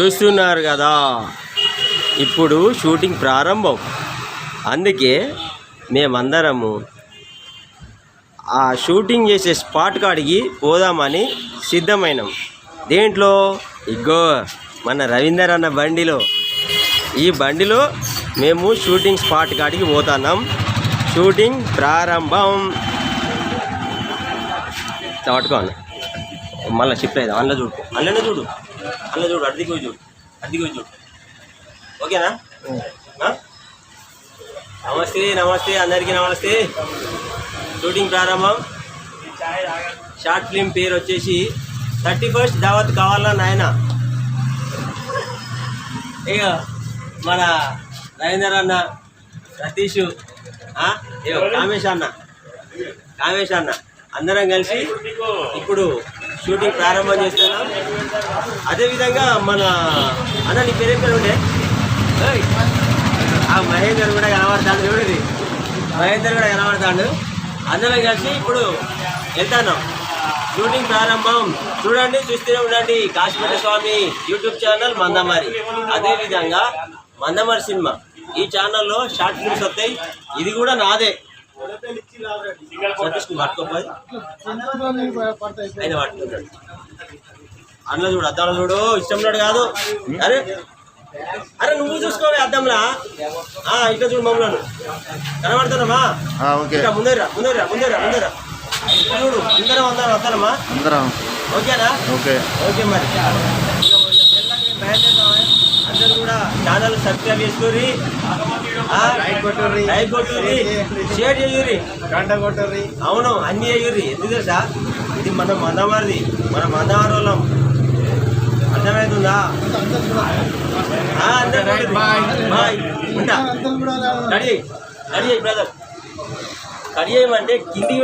చూస్తున్నారు కదా. ఇప్పుడు షూటింగ్ ప్రారంభం. అందుకే మేమందరము ఆ షూటింగ్ చేసే స్పాట్ కాడికి పోదామని సిద్ధమైనాం. దేంట్లో? ఇగో మన రవీందర్ అన్న బండిలో. ఈ బండిలో మేము షూటింగ్ స్పాట్ కాడికి పోతున్నాం. షూటింగ్ ప్రారంభం. ఇట్లా పట్టుకోండి మళ్ళీ షిఫ్ట్ అవుదాం అందులో చూడు. అందులోనే చూడు. అందులో చూడు అడ్డికి పోయి చూడు అడ్డికి పోయి చూడు. ఓకేనా? నమస్తే నమస్తే అందరికీ నమస్తే. షూటింగ్ ప్రారంభం. షార్ట్ ఫిలిం పేరు వచ్చేసి థర్టీ ఫస్ట్ దావత్ కావాలా నాయన? ఇక మన రవీందర్ అన్న సతీష్ కామేశ్ అన్న. కామేశ్ అన్న అందరం కలిసి ఇప్పుడు షూటింగ్ ప్రారంభం చేస్తున్నాం అదేవిధంగా మన అన్న నీ పేరు పేరు ఉండే? ఆ మహేందర్ కూడా కనబడతాడు చూడది మహేందర్ కూడా కనబడతాడు. అందరం కలిసి ఇప్పుడు వెళ్తాను షూటింగ్ ప్రారంభం. చూడండి చూస్తూనే ఉండండి. Kashmira Swamy YouTube channel Mandamarri. అదేవిధంగా మందమారి సినిమా. ఈ ఛానల్లో షార్ట్ ఫిల్మ్స్ వస్తాయి. ఇది కూడా నాదే. సతీష్ని పట్టుకోపోయి. ఆయన పట్టుకుంటాడు. అన్న చూడు అద్దంలో చూడు ఇష్టం ఉన్నాడు కాదు. అరే అరే నువ్వు చూసుకోవే అద్దంలా. ఆ, ఇట్లా చూడు మమ్మల్ని. కనబడుతున్నామా? ఆ, ఓకే. ఇట్లా ముందరా ముందరా ముందరా ముందరా ఇట్లా చూడు అందరం అందరం వస్తానమ్మా. అందరం. ఓకేనా? ఓకే. ఓకే మరి అందరూ కూడా ఛానల్ సబ్స్క్రైబ్ చేసుకోరి లైక్ కొట్టుర్రి కొట్టుర్రి షేర్ చేయుర్రి. గంట కొట్టరి అవును అన్ని చేయుర్రి. ఎందుకు తెలుసా? ఇది మన మందమారిది మన మందమారి వాళ్ళం అర్థమవుతుందా కొట్టుర్రి. బాయ్. ఉంటా. కడి కడి బ్రదర్. కడి చేయమంటే కింది